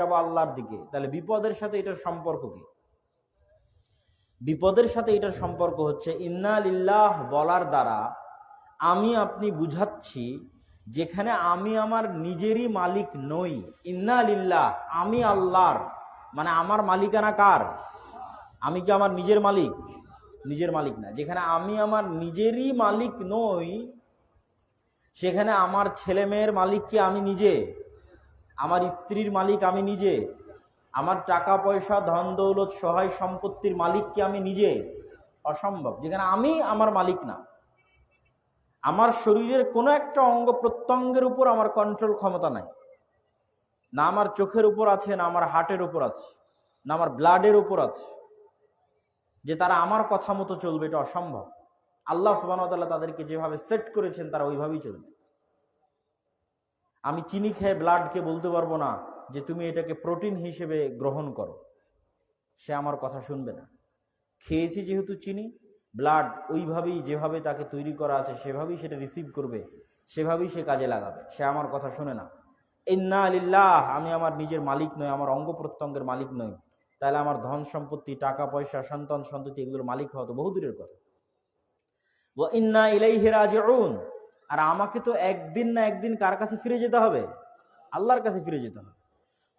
যাব আল্লাহর দিকে। তাহলে বিপদের সাথে এটার সম্পর্ক কি? বিপদের সাথে এটার সম্পর্ক হচ্ছে, ইন্না লিল্লাহ বলার দ্বারা আমি আপনি বুঝাচ্ছি যেখানে আমি আমার নিজেরই মালিক নই। ইন্না লিল্লাহ আমি আল্লাহর। মানে আমার মালিকানা কার? আমি কি আমার নিজের মালিক? নিজের মালিক না। যেখানে আমি আমার নিজেরই মালিক নই, সেখানে আমার ছেলে মেয়ের মালিক কি আমি নিজে? আমার স্ত্রীর মালিক আমি নিজে। আমার টাকা, পয়সা, ধন, দৌলত, সহায় সম্পত্তির মালিক কি আমি নিজে। অসম্ভব। যেখানে আমি আমার মালিক না। আমার শরীরের কোনো একটা অঙ্গ প্রত্যঙ্গের উপর আমার কন্ট্রোল ক্ষমতা নাই। না আমার চোখের উপর আছে, না আমার হার্টের উপর আছে, না আমার ব্লাডের উপর আছে। যে তারা আমার কথা মতো চলবে, এটা অসম্ভব। আল্লাহ সুবাহতাল্লাহ তাদেরকে যেভাবে সেট করেছেন, তারা ওইভাবেই চলবে। আমি চিনি খেয়ে ব্লাডকে বলতে পারব না যে তুমি এটাকে প্রোটিন হিসেবে গ্রহণ করো। সে আমার কথা শুনবে না। খেয়েছি যেহেতু চিনি ব্লাড ওইভাবেই যেভাবে তাকে তৈরি করা আছে, সেভাবেই সেটা রিসিভ করবে, সেভাবেই সে কাজে লাগাবে। সে আমার কথা শোনে না। ইন্না আলিল্লাহ আমি আমার নিজের মালিক নই, আমার অঙ্গ প্রত্যঙ্গের মালিক নই। তাহলে আমার ধন সম্পত্তি, টাকা, পয়সা, সন্তান, সন্ততি এগুলোর মালিক হওয়া তো বহু দূরের কথা। ও ইন্না ইলাইহি রাজিউন আর আমাকে তো একদিন না একদিন কার কাছে ফিরে যেতে হবে? আল্লাহর কাছে ফিরে যেতে হবে।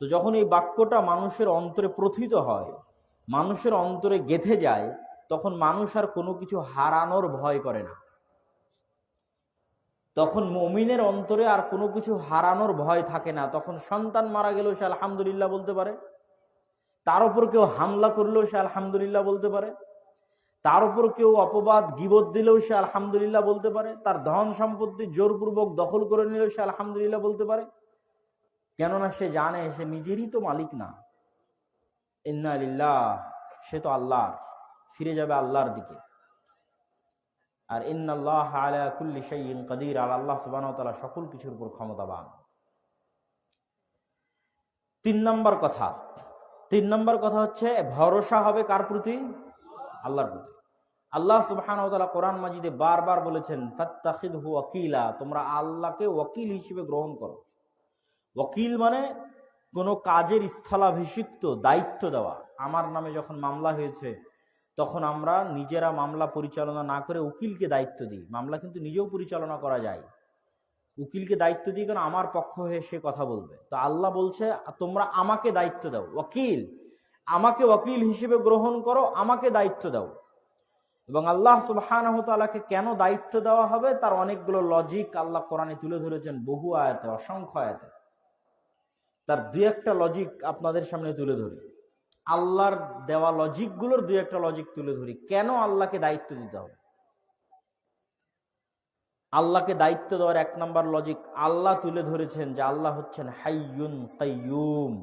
তো যখন এই বাক্যটা মানুষের অন্তরে প্রথিত হয়, মানুষের অন্তরে গেথে যায়, তখন মানুষ আর কোনো কিছু হারানোর ভয় করে না। তখন মমিনের অন্তরে আর কোনো কিছু হারানোর ভয় থাকে না। তখন সন্তান মারা গেলেও সে আলহামদুলিল্লাহ বলতে পারে। তার উপর কেউ হামলা করলেও সে আলহামদুলিল্লাহ বলতে পারে। তার উপর কেউ অপবাদ, গিবত দিলেও সে আলহামদুলিল্লাহ বলতে পারে। তার ধন সম্পত্তি জোরপূর্বক দখল করে নিলেও সে আলহামদুলিল্লাহ বলতে পারে। কেননা সে জানে সে নিজেরই তো মালিক না। ইন্না সে তো আল্লাহর। ফিরে যাবে আল্লাহর দিকে। আর ইন্নাল্লাহ আলা কুল্লি কাদির, আর আল্লাহ সুবহানাহু সকল কিছুর উপর ক্ষমতাবান। তিন নম্বর কথা। তিন নম্বর কথা হচ্ছে, ভরসা হবে কার প্রতি? আল্লাহর প্রতি। আল্লাহ তাআলা কোরআন মাজিদে বারবার বলেছেন, ফাত্তাখিযহু ওয়াকিলা তোমরা আল্লাহকে ওয়াকিল হিসেবে গ্রহণ করো। ওকিল মানে কোনো কাজের স্থলাভিষিক্ত দায়িত্ব দেওয়া। আমার নামে যখন মামলা হয়েছে, তখন আমরা নিজেরা মামলা পরিচালনা না করে উকিলকে দায়িত্ব দিই। মামলা কিন্তু নিজেও পরিচালনা করা যায়। উকিলকে দায়িত্ব দিই কারণ আমার পক্ষ হয়ে সে কথা বলবে? তো আল্লাহ বলছে, তোমরা আমাকে দায়িত্ব দাও ওকিল আমাকে ওকিল হিসেবে গ্রহণ করো, আমাকে দায়িত্ব দাও। এবং আল্লাহ সুবাহানহতালাকে কেন দায়িত্ব দেওয়া হবে? তার অনেকগুলো লজিক আল্লাহ কোরআনে তুলে ধরেছেন বহু আয়াতে, অসংখ্য আয়াতে। তার দুই একটা লজিক আপনাদের সামনে তুলে ধরি। আল্লাহর দেওয়া লজিকগুলোর দুই একটা লজিক তুলে ধরি। কেন আল্লাহকে দায়িত্ব দিতে হবে? আল্লাহকে দায়িত্ব দেওয়ার এক নম্বর লজিক আল্লাহ তুলে ধরেছেন যে আল্লাহ হচ্ছেন হাইয়ুন কাইয়ুম।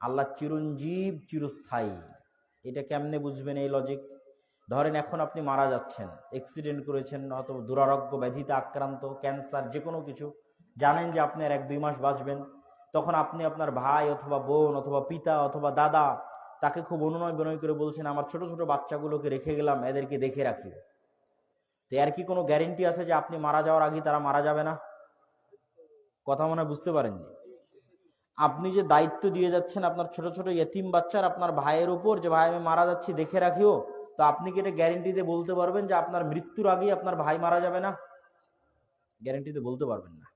আল্লাহ চিরঞ্জীব, চিরস্থায়ী। এটা কেমনে বুঝবেন এই লজিক ধরেন এখন আপনি মারা যাচ্ছেন অ্যাক্সিডেন্ট করেছেন অথবা দুরারোগ্য ব্যাধিতে আক্রান্ত ক্যান্সার যে কোনো কিছু, জানেন যে আপনি আর এক দুই মাস বাঁচবেন। তখন আপনি আপনার ভাই অথবা বোন অথবা পিতা অথবা দাদা তাকে খুব অনুনয় বিনয় করে বলছেন, আমার ছোট ছোট বাচ্চাগুলোকে রেখে গেলাম, এদেরকে দেখে রাখি তো এর কি কোনো গ্যারেন্টি আছে যে আপনি মারা যাওয়ার আগে তারা মারা যাবে না? কথা মনে বুঝতে পারেননি? আপনি যে দায়িত্ব দিয়ে যাচ্ছেন আপনার ছোট ছোট ইয়েতিম বাচ্চার, আপনার ভাইয়ের উপর যে, ভাই, আমি মারা যাচ্ছি, দেখে রাখিও। তো আপনি কি এটা গ্যারেন্টি দিয়ে বলতে পারবেন যে আপনার মৃত্যুর আগেই আপনার ভাই মারা যাবে না? গ্যারেন্টি দিয়ে বলতে পারবেন না।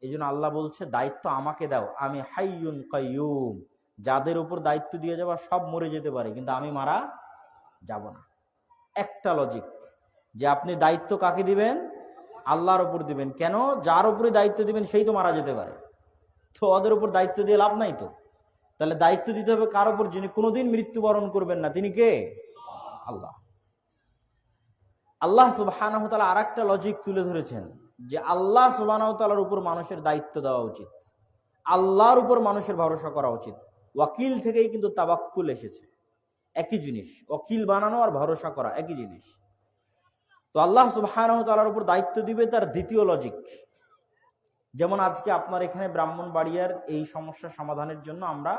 এই জন্য আল্লাহ বলছে, দায়িত্ব আমাকে দাও। আমি হাইয়ুন কাইয়ুম। যাদের উপর দায়িত্ব দিয়ে যাবা, সব মরে যেতে পারে, কিন্তু আমি মারা যাব না। একটা লজিক যে আপনি দায়িত্ব কাকে দিবেন? আল্লাহর উপর দিবেন। কেন? যার উপরে দায়িত্ব দিবেন, সেই তো মারা যেতে পারে। তো ওদের উপর দায়িত্ব দিয়ে লাভ নাই তো। তাহলে দায়িত্ব দিতে হবে কার উপর? যিনি কোনোদিন মৃত্যুবরণ করবেন না। তিনি কে? আল্লাহ আল্লাহ সুবাহ আর একটা লজিক তুলে ধরেছেন যে আল্লাহ সুবাহতালার উপর মানুষের দায়িত্ব দেওয়া উচিত। আল্লাহর উপর মানুষের ভরসা করা উচিত। ওয়াকিল থেকেই কিন্তু তাবাক্কুল এসেছে। একই জিনিস ওকিল বানানো আর ভরসা করা একই জিনিস। তো আল্লাহ সুবাহতালার উপর দায়িত্ব দিবে তার দ্বিতীয় লজিক যেমন আজকে আপনার এখানে ব্রাহ্মণবাড়িয়ার এই সমস্যা সমাধানের জন্য আমরা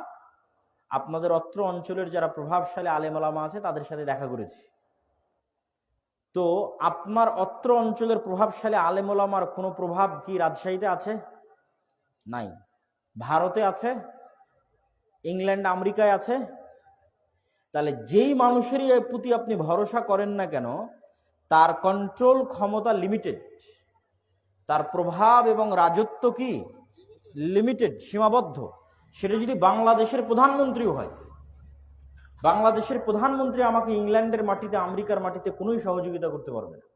আপনাদের অত্র অঞ্চলের যারা প্রভাবশালী আলেমালামা আছে, তাদের সাথে দেখা করেছি। তো আপনার অত্র অঞ্চলের প্রভাবশালী আলেমোলামার কোনো প্রভাব কি রাজশাহীতে আছে? নাই। ভারতে আছে? ইংল্যান্ড, আমেরিকায় আছে? তাহলে যেই মানুষেরই প্রতি আপনি ভরসা করেন না কেন, তার কন্ট্রোল ক্ষমতা লিমিটেড তার প্রভাব এবং রাজত্ব কি? লিমিটেড সীমাবদ্ধ। সেটা যদি বাংলাদেশের প্রধানমন্ত্রীও হয়, বাংলাদেশের প্রধানমন্ত্রী আমাকে ইংল্যান্ডের মাটিতে, আমেরিকার মাটিতে কোনোই সহযোগিতা করতে পারবে না।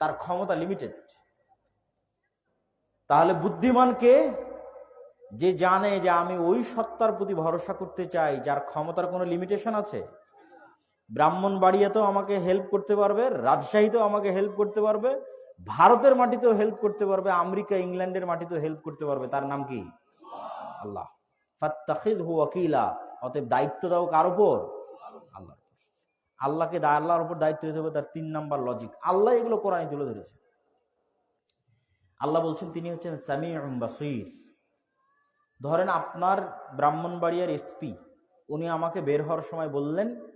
তার ক্ষমতা লিমিটেড তাহলে বুদ্ধিমানকে যে জানে যে আমি ওই সত্তার প্রতি ভরসা করতে চাই, যার ক্ষমতার কোনো লিমিটেশন আছে? ব্রাহ্মণ বাড়িয়াতেও আমাকে হেল্প করতে পারবে, রাজশাহীতেও আমাকে হেল্প করতে পারবে, ভারতের মাটিতেও হেল্প করতে পারবে, আমেরিকা, ইংল্যান্ডের মাটিতেও হেল্প করতে পারবে। তার নাম কি? আল্লাহ। ফাত্তাখিদ হু ওয়াকিলা, অতএব দায়িত্ব দাও কার উপর? আল্লাহর উপর। আল্লাহকে দা- আল্লাহর উপর দায়িত্ব দিতে হবে তার তিন নাম্বার লজিক আল্লাহ এগুলো কোরআনে তুলে ধরেছে। আল্লাহ বলছেন, তিনি হচ্ছেন সামি বাসির। ধরেন আপনার ব্রাহ্মণবাড়িয়ার এসপি, উনি আমাকে বের হওয়ার সময় বললেন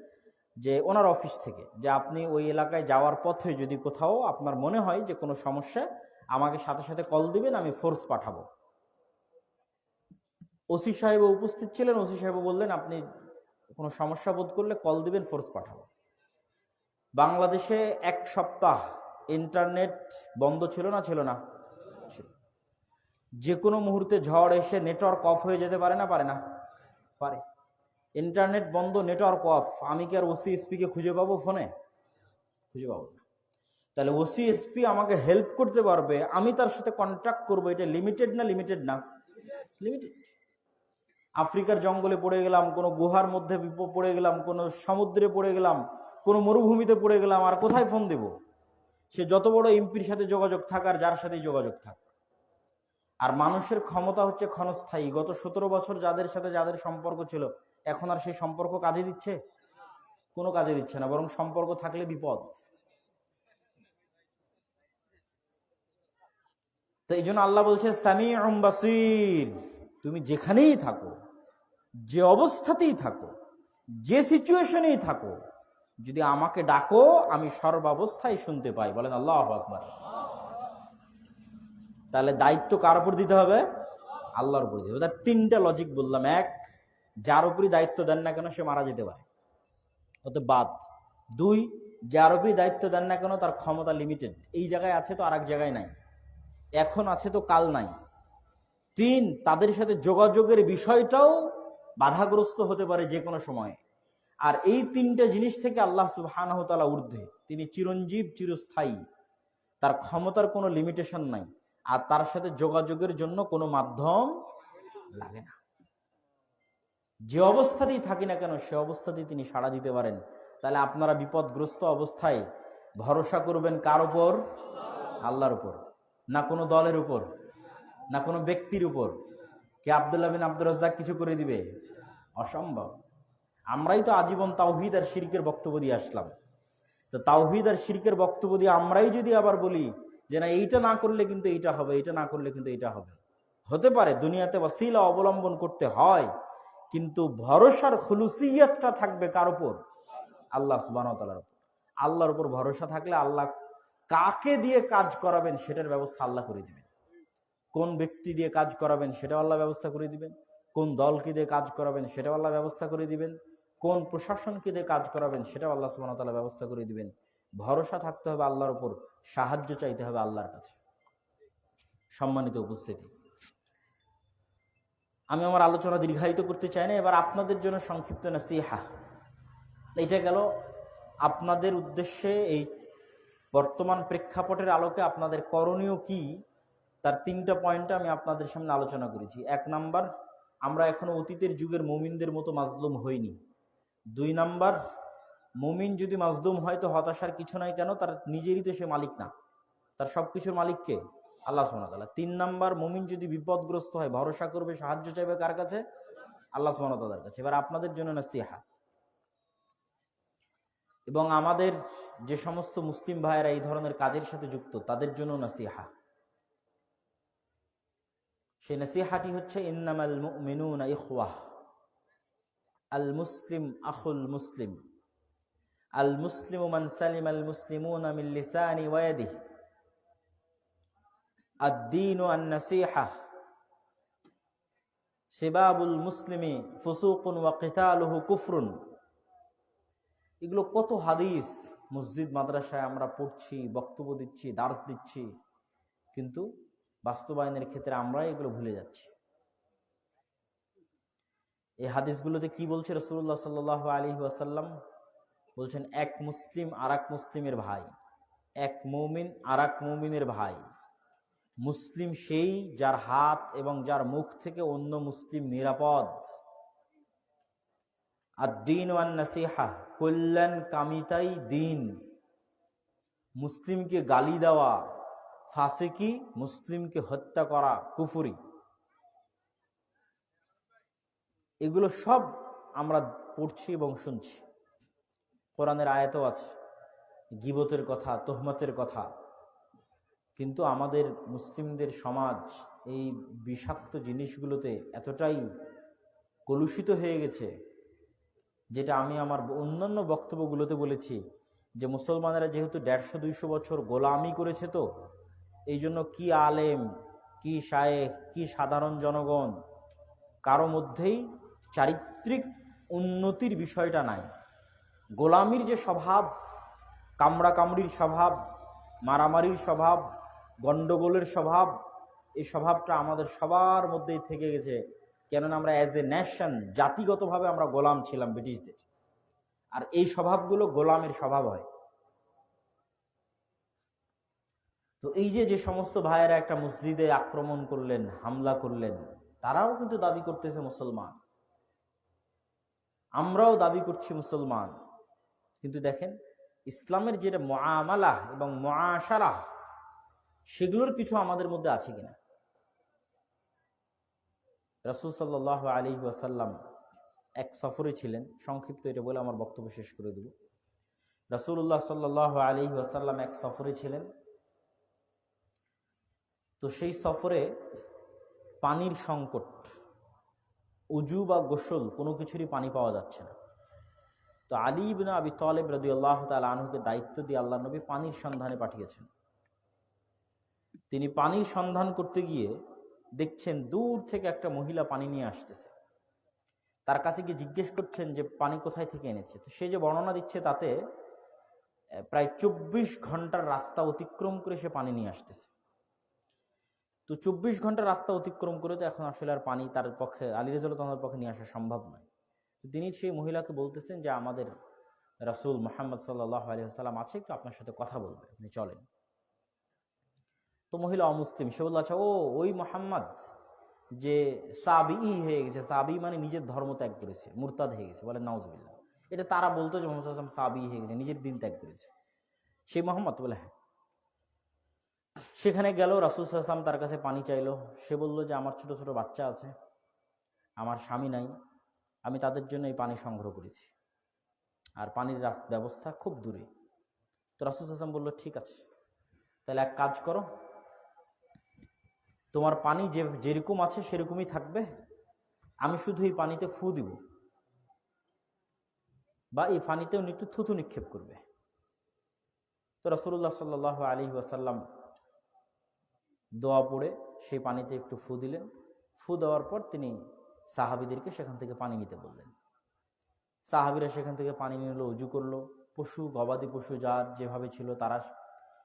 যে, ওনার অফিস থেকে যে আপনি ওই এলাকায় যাওয়ার পথে যদি কোথাও আপনার মনে হয় যে কোনো সমস্যা, আমাকে সাথে সাথে কল দিবেন, আমি ফোর্স পাঠাবো। ওসি সাহেব উপস্থিত ছিলেন, ওসি সাহেব বললেন, আপনি কোনো সমস্যা বোধ করলে কল দিবেন ফোর্স পাঠাবো। বাংলাদেশে এক সপ্তাহ ইন্টারনেট বন্ধ ছিল না ছিল না? যে কোনো মুহূর্তে ঝড় এসে নেটওয়ার্ক অফ হয়ে যেতে পারে না? পারে না। পারে। ইন্টারনেট বন্ধ নেটওয়ার্ক অফ আমি কি আর ওসি এসপিকে খুঁজে পাবো ফোনে খুঁজে পাবো না। তাহলে ওসি এসপি আমাকে হেল্প করতে পারবে, আমি তার সাথে কন্ট্যাক্ট করব, এটা লিমিটেড না লিমিটেড না? লিমিটেড আফ্রিকার জঙ্গলে পড়ে গেলাম, কোনো গুহার মধ্যে পড়ে গেলাম, কোনো সমুদ্রে পড়ে গেলাম, কোনো মরুভূমিতে পড়ে গেলাম, আর কোথায় ফোন দেব? সে যত বড় এমপির সাথে যোগাযোগ থাক আর যার সাথেই যোগাযোগ থাক। আর মানুষের ক্ষমতা হচ্ছে ক্ষণস্থায়ী। গত সতেরো বছর যাদের সাথে যাদের সম্পর্ক ছিল, এখন আর সেই সম্পর্ক কাজে দিচ্ছে? কোনো কাজে দিচ্ছে না, বরং সম্পর্ক থাকলে বিপদ। তো এই জন্য আল্লাহ বলছে সামি বাসির। তুমি যেখানেই থাকো যে অবস্থাতেই থাকো, যে সিচুয়েশনেই থাকো, যদি আমাকে ডাকো, আমি সর্বাবস্থায় শুনতে পাই। বলেন আল্লাহ আকবার। তাহলে দায়িত্ব কার উপর দিতে হবে? আল্লাহর উপর দিতে হবে। তার তিনটা লজিক বললাম। এক, যার উপরই দায়িত্ব দেন না কেন সে মারা যেতে পারে। অত বাদ। দুই, যার উপরই দায়িত্ব দেন না কেন তার ক্ষমতা লিমিটেড এই জায়গায় আছে তো আর এক জায়গায় নাই। এখন আছে তো কাল নাই। তিন, তাদের সাথে যোগাযোগের বিষয়টাও বাধাগ্রস্ত হতে পারে যে কোনো সময়ে। আর এই তিনটা জিনিস থেকে আল্লাহ সুবাহানহতালা ঊর্ধ্বে। তিনি চিরঞ্জীব, চিরস্থায়ী। তার ক্ষমতার কোনো লিমিটেশন নাই। আর তার সাথে যোগাযোগের জন্য কোনো মাধ্যম লাগে না। যে অবস্থাতেই থাকি না কেন, সে অবস্থাতেই তিনি সাড়া দিতে পারেন। তাহলে আপনারা বিপদগ্রস্ত অবস্থায় ভরসা করবেন কার উপর? আল্লাহর উপর। না কোনো দলের উপর। না কোনো ব্যক্তির উপর। কে আবদুল্লাহ বিন আব্দুর রাজ্জাক কিছু করে দিবে? অসম্ভব। আমরাই তো আজীবন তাওহিদ আর শিরকের বক্তব্য দিয়ে আসলাম। তো তাওহিদ আর শিরকের বক্তব্য দিয়ে আমরাই যদি আবার বলি যে না, এইটা না করলে কিন্তু এইটা হবে, এইটা না করলে কিন্তু এইটা হবে। হতে পারে দুনিয়াতে ওয়াসিলা অবলম্বন করতে হয়, কিন্তু ভরসার খুলুসিয়তটা থাকবে কার উপর? আল্লাহ সুবাহতালার উপর। আল্লাহর উপর ভরসা থাকলে আল্লাহ কাকে দিয়ে কাজ করাবেন সেটার ব্যবস্থা আল্লাহ করে দিবেন। কোন ব্যক্তি দিয়ে কাজ করাবেন সেটাও আল্লাহ ব্যবস্থা করে দিবেন। কোন দল দলকে দিয়ে কাজ করাবেন সেটাও আল্লাহ ব্যবস্থা করে দিবেন। কোন প্রশাসন প্রশাসনকে দিয়ে কাজ করাবেন সেটাও আল্লাহ সুবাহতাল্লাহ ব্যবস্থা করে দিবেন। ভরসা থাকতে হবে আল্লাহর উপর, সাহায্য চাইতে হবে আল্লাহর কাছে। সম্মানিত উপস্থিতি। আমি আমার আলোচনা দীর্ঘায়িত করতে চাই না, এবার আপনাদের জন্য সংক্ষিপ্ত নাসিহা। এটা গেল আপনাদের উদ্দেশ্যে এই বর্তমান প্রেক্ষাপটের আলোকে আপনাদের করণীয় কি, তার তিনটা পয়েন্ট আমি আপনাদের সামনে আলোচনা করেছি। এক নাম্বার আমরা এখনও অতীতের যুগের মুমিনদের মতো মাজলুম হইনি। দুই নাম্বার, মুমিন যদি মাজলুম হয় তো হতাশার কিছু নাই কেন? তার নিজেরই তো সে মালিক না। তার সব কিছুর মালিককে আল্লাহ সোহানতাল্লাহ তিন নাম্বার, মুমিন যদি বিপদগ্রস্ত হয়, ভরসা করবে, সাহায্য চাইবে কার কাছে? আল্লাহ সোহানতালার কাছে। এবার আপনাদের জন্য না সিহা এবং আমাদের যে সমস্ত মুসলিম ভাইয়েরা এই ধরনের কাজের সাথে যুক্ত, তাদের জন্য নাসিহা। সেই নাসিহাটি হচ্ছে ইন্নামাল মুমিনুনা ইখওয়াহ আল মুসলিম আখুল মুসলিম আল মুসলিম মান সালিম আল মুসলিমুনা মিন লিসানি ওয়া ইয়াদিহি الدين النصيحة সেবাবুল মুসলিমি ফুসুকুন ওয়া কিতালুহু কুফরুন এগুলো কত হাদিস মসজিদ মাদ্রাসায় আমরা পড়ছি বক্তব্য দিচ্ছি দার্স দিচ্ছি কিন্তু বাস্তবায়নের ক্ষেত্রে আমরাই এগুলো ভুলে যাচ্ছি। এই হাদিসগুলোতে কি বলছে রসুল্লাহ সাল আলী ওয়াসাল্লাম? বলছেন, এক মুসলিম আর মুসলিমের ভাই, এক মৌমিন আর এক মৌমিনের ভাই। মুসলিম সেই যার হাত এবং যার মুখ থেকে অন্য মুসলিম নিরাপদ। আর দিন ওয়ান নাসিহা কল্যাণ কামিতাই দিন। মুসলিমকে গালি দেওয়া ফাসেকি মুসলিমকে হত্যা করা কুফুরি। এগুলো সব আমরা পড়ছি এবং শুনছি। কোরআনের আয়াতও আছে, গিবতের কথা, তোহমতের কথা। কিন্তু আমাদের মুসলিমদের সমাজ এই বিষাক্ত জিনিসগুলোতে এতটাই কলুষিত হয়ে গেছে, যেটা আমি আমার অন্যান্য বক্তব্যগুলোতে বলেছি যে মুসলমানেরা যেহেতু দেড়শো দুইশো বছর গোলামি করেছে তো এই জন্য কী আলেম, কি শায়েখ, কি সাধারণ জনগণ, কারও মধ্যেই চারিত্রিক উন্নতির বিষয়টা নাই। গোলামির যে স্বভাব কামড়া কামড়ির স্বভাব, মারামারির স্বভাব, গণ্ডগোলের স্বভাব, এই স্বভাবটা আমাদের সবার মধ্যেই থেকে গেছে। কেননা আমরা অ্যাজ এ ন্যাশন জাতিগতভাবে আমরা গোলাম ছিলাম ব্রিটিশদের। আর এই স্বভাবগুলো গোলামের স্বভাব হয়। তো এই যে যে সমস্ত ভাইয়েরা একটা মসজিদে আক্রমণ করলেন, হামলা করলেন, তারাও কিন্তু দাবি করতেছে মুসলমান। আমরাও দাবি করছি মুসলমান। কিন্তু দেখেন, ইসলামের যেটা মামালা এবং মাশারাহ সেগুলোর কিছু আমাদের মধ্যে আছে কিনা? রসুল সাল্লাহ আলী ওয়াসাল্লাম এক সফরে ছিলেন, সংক্ষিপ্ত এটা বলে আমার বক্তব্য শেষ করে দেব। রসুল্লাহ সাল্লাহ আলী ওয়াসাল্লাম এক সফরে ছিলেন তো সেই সফরে পানির সংকট, উজু বা গোসল, কোনো কিছুরই পানি পাওয়া যাচ্ছে না। তো আলী ইবিন আবি তলেব রদি আল্লাহ তাল আনহুকে দায়িত্ব দিয়ে আল্লাহ নবী পানির সন্ধানে পাঠিয়েছেন। তিনি পানির সন্ধান করতে গিয়ে দেখছেন দূর থেকে একটা মহিলা পানি নিয়ে আসতেছে। তার কাছে গিয়ে জিজ্ঞেস করছেন যে, পানি কোথায় থেকে এনেছে? তো সে যে বর্ণনা দিচ্ছে তাতে প্রায় চব্বিশ ঘণ্টার রাস্তা অতিক্রম করে সে পানি নিয়ে আসতেছে। তো চব্বিশ ঘণ্টা রাস্তা অতিক্রম করে তো এখন আসলে আর পানি তার পক্ষে, আলী রেজাল তাদের পক্ষে নিয়ে আসা সম্ভব নয়। তো তিনি সেই মহিলাকে বলতেছেন যে, আমাদের রাসুল মোহাম্মদ সাল্লাহ আলী সাল্লাম আছে, একটু আপনার সাথে কথা বলবে, আপনি চলেন। তো মহিলা অমুসলিম, সে বলল আচ্ছা ও, ওই মোহাম্মদ যে সাবি হয়ে গেছে, সাবি মানে নিজের ধর্ম ত্যাগ করেছে, মুরতাদ হয়ে গেছে, বলে নওয়াজবিল্লা এটা তারা বলতো যে, মোহাম্মদ সাবি হয়ে গেছে, নিজের দিন ত্যাগ করেছে। সেই মোহাম্মদ বলে হ্যাঁ। সেখানে গেল, রাসুল সাল্লাম তার কাছে পানি চাইলো। সে বলল যে, আমার ছোট ছোট বাচ্চা আছে, আমার স্বামী নাই, আমি তাদের জন্য এই পানি সংগ্রহ করেছি। আর পানির ব্যবস্থা খুব দূরে। তো রাসুল হাসান বলল, ঠিক আছে, তাহলে এক কাজ করো, তোমার পানি যে, যেরকম আছে সেরকমই থাকবে, আমি শুধু এই পানিতে ফু দিব, বা এই পানিতেও একটু থুতু নিক্ষেপ করবে। তো রাসুল্লাহ সাল্লাহ আলী ওয়াসাল্লাম দোয়া পড়ে সেই পানিতে একটু ফু দিলেন। ফু দেওয়ার পর তিনি সাহাবিদেরকে সেখান থেকে পানি নিতে বললেন। সাহাবিরা সেখান থেকে পানি নিল, উজু করল। পশু, গবাদি পশু যার যেভাবে ছিল তারা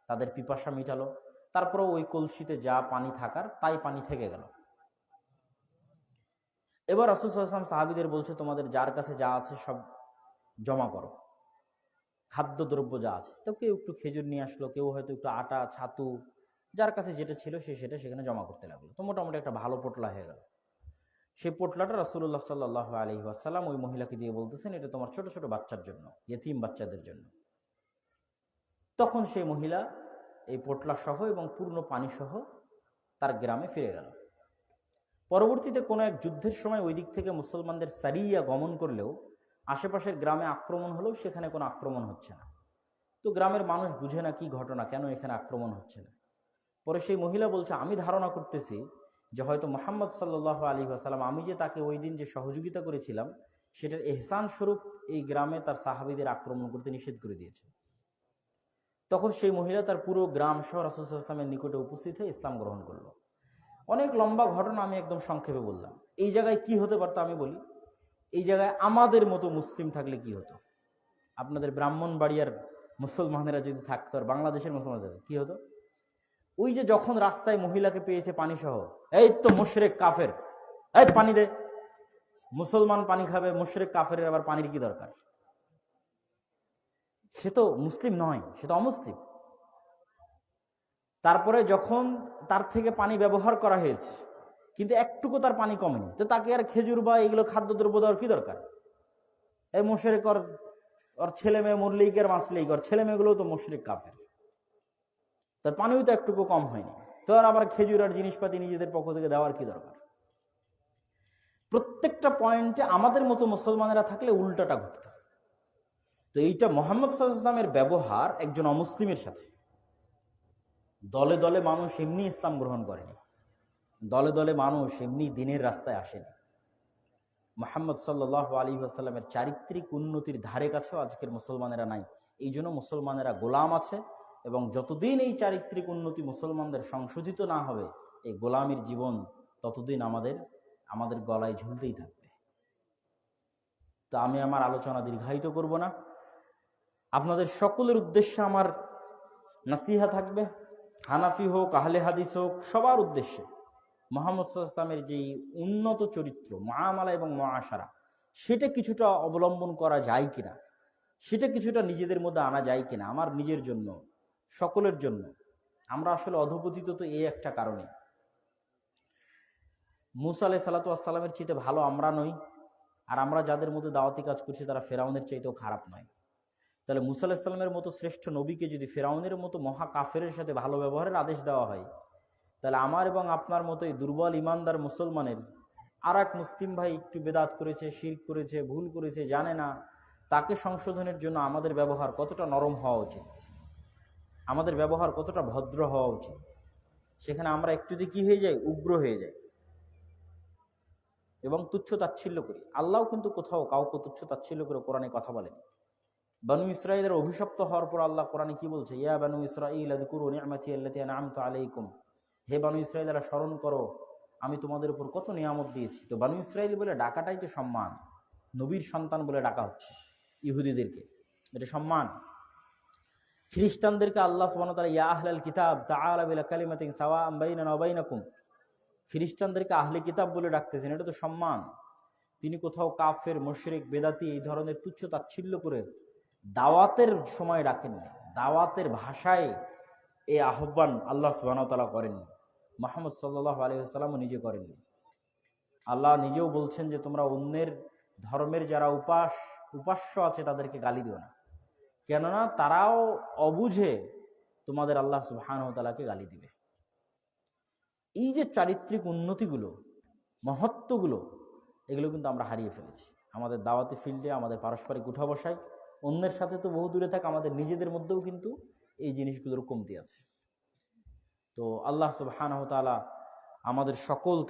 তাদের পিপাসা মিটালো। তারপরে ওই কলসিতে যা পানি থাকার তাই পানি থেকে গেল। এবার রসুলাম সাহাবিদের বলছে, তোমাদের যার কাছে যা আছে সব জমা করো। খাদ্যদ্রব্য যা আছে। তো কেউ একটু খেজুর নিয়ে আসলো, কেউ হয়তো একটু আটা, ছাতু যার কাছে যেটা ছিল সে সেটা সেখানে জমা করতে লাগল। তো মোটামুটি একটা ভালো পোটলা হয়ে গেল। সেই পোটলাটা রাসুল্লাহ সাল্লাহ আলী আসাল্লাম ওই মহিলাকে দিয়ে বলতেছেন, এটা তোমার ছোট ছোট বাচ্চার জন্য, ইয়েতিম বাচ্চাদের জন্য। তখন সেই মহিলা এই পোটলা সহ এবং পূর্ণ পানি সহ তার গ্রামে ফিরে গেল। পরবর্তীতে কোনো এক যুদ্ধের সময় ওই দিক থেকে মুসলমানদের সারিয়া গমন করলেও আশেপাশের গ্রামে আক্রমণ হলেও সেখানে কোনো আক্রমণ হচ্ছে না। তো গ্রামের মানুষ বুঝে না কি ঘটনা, কেন এখানে আক্রমণ হচ্ছে না। পরে সেই মহিলা বলছে, আমি ধারণা করতেছি যে হয়তো মোহাম্মদ সাল্লাহ আলী আসালাম আমি যে তাকে ওই দিন যে সহযোগিতা করেছিলাম, সেটার এহসান স্বরূপ এই গ্রামে তার সাহাবিদের আক্রমণ করতে নিষেধ করে দিয়েছে। তখন সেই মহিলা তার পুরো গ্রাম সহ রাসুলামের নিকটে উপস্থিত হয়ে ইসলাম গ্রহণ করল। অনেক লম্বা ঘটনা আমি একদম সংক্ষেপে বললাম। এই জায়গায় কি হতে পারতো আমি বলি? এই জায়গায় আমাদের মতো মুসলিম থাকলে কি হতো? আপনাদের ব্রাহ্মণবাড়িয়ার মুসলমানেরা যদি থাকতো আর বাংলাদেশের মুসলমানরা কি হতো? ওই যে যখন রাস্তায় মহিলাকে পেয়েছে পানি সহ, এই তো মুশরেক কাফের। এই পানি দে। মুসলমান পানি খাবে, মুশরেক কাফের আবার পানির কি দরকার? সে তো মুসলিম নয়, সে তো অমুসলিম। তারপরে যখন তার থেকে পানি ব্যবহার করা হয়েছে, কিন্তু একটুকু তার পানি কমেনি, তো তাকে আর খেজুর বা এগুলো খাদ্যদ্রব্য দেওয়ার কি দরকার? এই মোশরেক ওর ছেলে মেয়ে মরলেই আর মাসলেই ওর ছেলে মেয়েগুলোও তো মোশরেক কাফের। তার পানিও তো একটুকু কম হয়নি। তো আর আবার খেজুর আর জিনিসপাতি নিজেদের পক্ষ থেকে দেওয়ার কি দরকার? প্রত্যেকটা পয়েন্টে আমাদের মতো মুসলমানেরা থাকলে উল্টাটা ঘটত। তো এইটা মোহাম্মদ সাল্লামের ব্যবহার একজন অমুসলিমের সাথে। দলে দলে মানুষ এমনি ইসলাম গ্রহণ করেনি। দলে দলে মানুষ এমনি দিনের রাস্তায় আসেনি। মোহাম্মদ সাল্লাহ আলী আসাল্লামের চারিত্রিক উন্নতির ধারে কাছেও আজকের মুসলমানেরা নাই। এই জন্য মুসলমানেরা গোলাম আছে এবং যতদিন এই চারিত্রিক উন্নতি মুসলমানদের সংশোধিত না হবে, এই গোলামীর জীবন ততদিন আমাদের আমাদের গলায় ঝুলতেই থাকবে। তো আমি আমার আলোচনা দীর্ঘায়িত করব না। আপনাদের সকলের উদ্দেশ্যে আমার নাসিহা থাকবে। হানাফি হোক, আহলে হাদিস হোক, সবার উদ্দেশ্যে মোহাম্মদ ইসলামের যেই উন্নত চরিত্র, মহামালা এবং মহাসারা সেটা কিছুটা অবলম্বন করা যায় কিনা? সেটা কিছুটা নিজেদের মধ্যে আনা যায় কিনা? আমার নিজের জন্য সকলের জন্য। আমরা আসলে অধপতিত তো এই একটা কারণে। মুসা আলাই আসসালামের চাইতে ভালো আমরা নই, আর আমরা যাদের মধ্যে দাওয়াতি কাজ করছি তারা ফেরাউনের চাইতেও খারাপ নয়। তাহলে মুসা আলাহিসাল্লামের মতো শ্রেষ্ঠ নবীকে যদি ফেরাউনের মতো মহা কাফেরের সাথে ভালো ব্যবহারের আদেশ দেওয়া হয়, তাহলে আমার এবং আপনার মতো এই দুর্বল ইমানদার মুসলমানের আর এক মুসলিম ভাই একটু বেদাত করেছে শির করেছে, ভুল করেছে, জানে না, তাকে সংশোধনের জন্য আমাদের ব্যবহার কতটা নরম হওয়া উচিত। আমাদের ব্যবহার কতটা ভদ্র হওয়া উচিত? সেখানে আমরা একটু যে কী হয়ে যাই উগ্র হয়ে যাই এবং তুচ্ছ তাচ্ছিল্য করি। আল্লাহ কিন্তু কোথাও কাউকে তুচ্ছ তাচ্ছিল্য করে কোরআনে কথা বলেন। বানু ইসরায়েলের অভিশপ্ত হওয়ার পর আল্লাহ কোরআনে কি বলছে? ইয়া বানু ইসরাইল আলাইকুম। হে বানু ইসরায়েলেরা স্মরণ করো, আমি তোমাদের উপর কত নিয়ামত দিয়েছি। তো বানু ইসরায়েল বলে ডাকাটাই তো সম্মান। নবীর সন্তান বলে ডাকা হচ্ছে ইহুদিদেরকে। এটা সম্মান। খ্রিস্টানদেরকে আল্লাহ সুবহানাহু ওয়া তাআলা, ইয়া কিতাব, তাআলা বিলা কালিমাতিন সাওয়াআম বাইনানা ওয়া বাইনাকুম। খ্রিস্টানদেরকে আহলে কিতাব বলে ডাকতেছেন, এটা তো সম্মান। তিনি কোথাও কাফের, মুশরিক, বেদাতি এই ধরনের তুচ্ছ তাচ্ছিল্য করে দাওয়াতের সময় ডাকেননি দাওয়াতের ভাষায় এই আহ্বান আল্লাহ সুবাহতালা করেননি মাহমুদ সাল্লাহ আলহিহাস্লামও নিজে করেননি আল্লাহ নিজেও বলছেন যে, তোমরা অন্যের ধর্মের যারা উপাস, উপাস্য আছে তাদেরকে গালি দিও না। কেননা তারাও অবুঝে তোমাদের আল্লাহ সুবাহানতালাকে গালি দিবে। এই যে চারিত্রিক উন্নতিগুলো, মহত্বগুলো, এগুলো কিন্তু আমরা হারিয়ে ফেলেছি। আমাদের দাওয়াতি ফিল্ডে আমাদের পারস্পরিক উঠা বসায় অন্যের সাথে তো বহু দূরে থাক, আমাদের নিজেদের মধ্যেও কিন্তু এই জিনিসগুলোর কমতি আছে। তো আল্লাহ সুবাহানহতালা আমাদের সকল